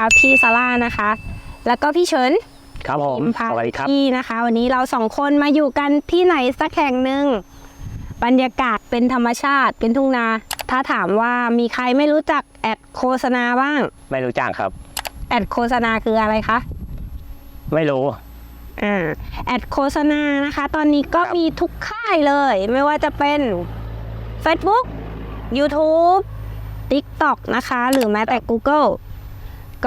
ค่ะพี่ซาร่านะคะ แล้วก็พี่เฉินครับผมพิมพาสวัสดีครับที่นะคะ วันนี้เราสองคนมาอยู่กันที่ไหนสักแห่งหนึ่งบรรยากาศเป็นธรรมชาติเป็นทุ่งนา ถ้าถามว่ามีใครไม่รู้จักแอดโฆษณาบ้าง ไม่รู้จักครับ แอดโฆษณาคืออะไรคะ ไม่รู้อ่าแอดโฆษณานะคะ ตอนนี้ก็ครับมีทุกค่ายเลย ไม่ว่าจะเป็น Facebook YouTube TikTok นะคะ หรือแม้แต่ Google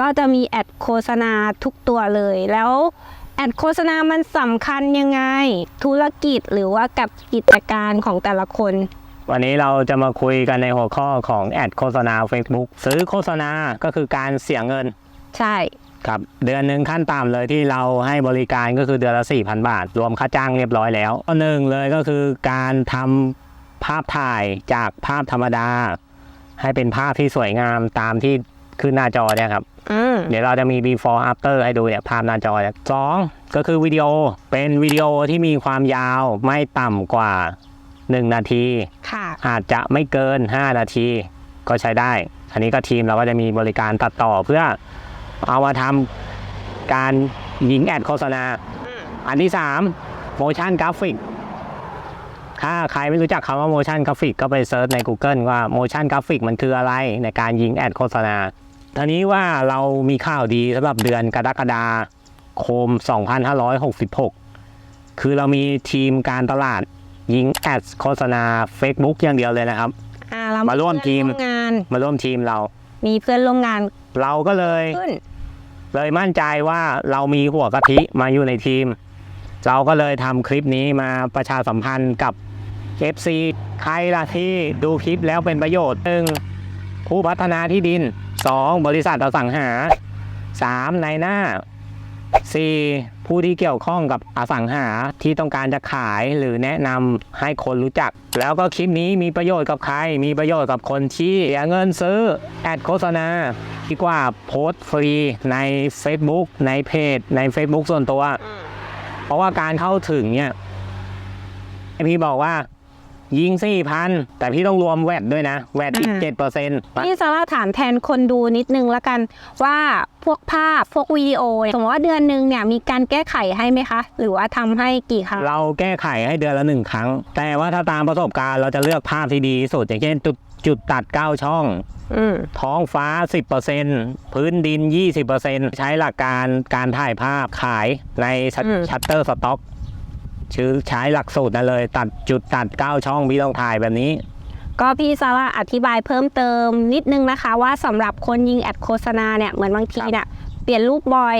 ก็จะมีแอดโฆษณาทุกตัวเลย แล้วแอดโฆษณามันสำคัญยังไง ธุรกิจหรือว่ากับกิจการของแต่ละคน วันนี้เราจะมาคุยกันในหัวข้อของแอดโฆษณา Facebook ซื้อโฆษณาก็คือการเสียเงิน ใช่ครับเดือนหนึ่งขั้นต่ำเลยที่เราให้บริการก็คือเดือนละ 4,000 บาท รวมค่าจ้างเรียบร้อยแล้วก็หนึ่งเลยก็คือการทำภาพถ่ายจากภาพธรรมดา ให้เป็นภาพที่สวยงามตามที่ขึ้นหน้าจอเนี่ยครับอืม เดี๋ยวเราจะมี before after ให้ดูเนี่ยภาพหน้าจอเนี่ยสองก็คือวิดีโอเป็นวิดีโอที่มีความยาวไม่ต่ำกว่า 1 นาที ค่ะ อาจจะไม่เกิน 5 นาที ก็ใช้ได้ อันนี้ก็ทีมเราก็จะมีบริการตัดต่อเพื่อเอามาทำการยิงแอดโฆษณา อันที่3 motion graphic ถ้าใครไม่รู้จักคำว่า motion graphic ก็ไปเซิร์ชใน Google ว่า motion graphic มันคืออะไรในการยิงแอดโฆษณา ทีนี้ว่าเรามีข่าวดีสำหรับเดือนกรกฎาคม 2566 คือเรามีทีมการตลาดยิงแอดโฆษณา Facebook อย่างเดียวเลยนะครับ อ่าเรามาร่วมทีมเพื่อนร่วงาน มาร่วมทีมเรา มีเพื่อนร่วมงานเราก็เลยขึ้น เลยมั่นใจว่าเรามีหัวกะทิมาอยู่ในทีม เราก็เลยทำคลิปนี้มาประชาสัมพันธ์กับ FC ใครล่ะที่ดูคลิปแล้วเป็นประโยชน์หนึ่งผู้พัฒนาที่ดิน 2. บริษัทอสังหา 3. ในหน้า 4. ผู้ที่เกี่ยวข้องกับอสังหาที่ต้องการจะขายหรือแนะนำให้คนรู้จัก แล้วก็คลิปนี้มีประโยชน์กับใคร มีประโยชน์กับคนที่เสียเงินซื้อแอดโฆษณาดีกว่าโพสต์ฟรีใน Facebook ในเพจ ใน Facebook ส่วนตัว เพราะว่าการเข้าถึงเนี่ยพี่บอกว่า ยิงสี่พันแต่พี่ต้องรวมแวดด้วยนะ แวดอีกอ่าเจ็ดเปอร์เซ็นต์พี่ซาร่าถามแทนคนดูนิดนึงแล้วกันว่าพวกภาพพวกวิดีโอสมมติว่าเดือนหนึ่งเนี่ยมีการแก้ไขให้ไหมคะ หรือว่าทำให้กี่ครั้งเราแก้ไขให้เดือนละหนึ่งครั้ง แต่ว่าถ้าตามประสบการณ์เราจะเลือกภาพที่ดีที่สุดอย่างเช่นจุดจุดตัด 9 ช่องอืมท้องฟ้า 10%พื้นดิน 20%ใช้หลักการการถ่ายภาพขายในชัตเตอร์สต็อก ชื่อใช้หลักสูตรนั่นเลย ตัดจุดตัด9ช่องพี่ต้องถ่ายแบบนี้ ก็พี่ซาร่าอธิบายเพิ่มเติมนิดนึงนะคะ ว่าสำหรับคนยิงแอดโฆษณาเนี่ยเหมือนบางทีเนี่ยเปลี่ยนรูปบ่อย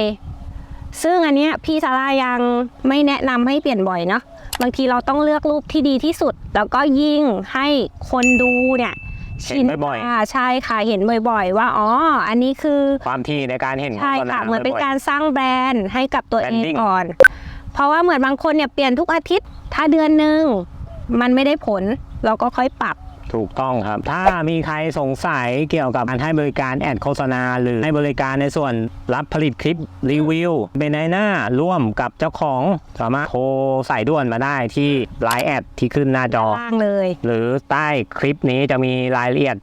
ซึ่งอันเนี้ยพี่ซาร่ายังไม่แนะนำให้เปลี่ยนบ่อยเนาะบางทีเราต้องเลือกรูปที่ดีที่สุด แล้วก็ยิงให้คนดูเนี่ยเห็นบ่อยๆาใช่ค่ะเห็นบ่อยๆ ว่าอ๋อ อันนี้คือความที่ในการเห็นใช่โฆษณาค่ะเหมือนเป็นบ่ยๆการสร้างแบรนด์ให้กับตัวเอง Branding ก่อน เพราะว่าเหมือนบางคนเนี่ยเปลี่ยนทุกอาทิตย์ ถ้าเดือนหนึ่งมันไม่ได้ผลเราก็ค่อยปรับถูกต้องครับ ถ้ามีใครสงสัยเกี่ยวกับการให้บริการแอดโฆษณา หรือให้บริการในส่วนรับผลิตคลิปรีวิวเป็นในหน้าร่วมกับเจ้าของสามารถโทรสายด่วนมาได้ที่ Line แอดที่ขึ้นหน้าจอล่างเลย หรือใต้คลิปนี้จะมีรายละเอียด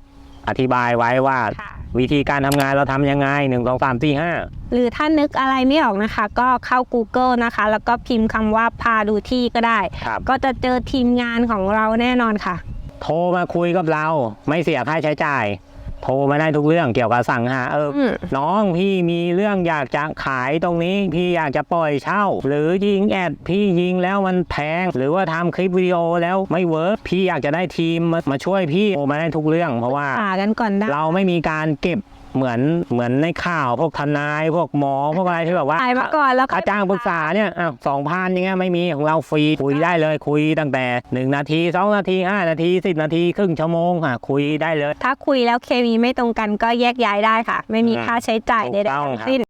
อธิบายไว้ว่าค่ะ วิธีการทำงานเราทำยังไง1 2 3 4 5หรือถ้านึกอะไรไม่ออกนะคะ ก็เข้า Google นะคะ แล้วก็พิมพ์คำว่าพาดูที่ก็ได้ ครับ ก็จะเจอทีมงานของเราแน่นอนค่ะ โทรมาคุยกับเรา ไม่เสียค่าใช้จ่าย โทรมาได้ทุกเรื่องเกี่ยวกับสั่งหาเอออืมน้องพี่มีเรื่องอยากจะขายตรงนี้พี่อยากจะปล่อยเช่า หรือยิงแอดพี่ยิงแล้วมันแพง หรือว่าทำคลิปวิดีโอแล้วไม่เวิร์กพี่อยากจะได้ทีมมามาช่วยพี่โทรมาได้ทุกเรื่อง เพราะว่าหากันก่อนได้เราไม่มีการเก็บ เหมือนเหมือนในข่าวพวกทนายพวกหมอพวกอะไรที่แบบว่าถ่ายมาก่อนแล้วค่าจ้างปรึกษาเนี่ยอ้าวสองพันอย่างเงี้ยไม่มีของเราฟรีคุยได้เลยคุยตั้งแต่ 1 นาที 2 นาที 5 นาที 10 นาที ครึ่งชั่วโมงอะคุยได้เลย ถ้าคุยแล้วเคมีไม่ตรงกันก็แยกย้ายได้ค่ะ ไม่มีค่าใช้จ่ายใดถูกต้องๆทั้งครับ สิ้น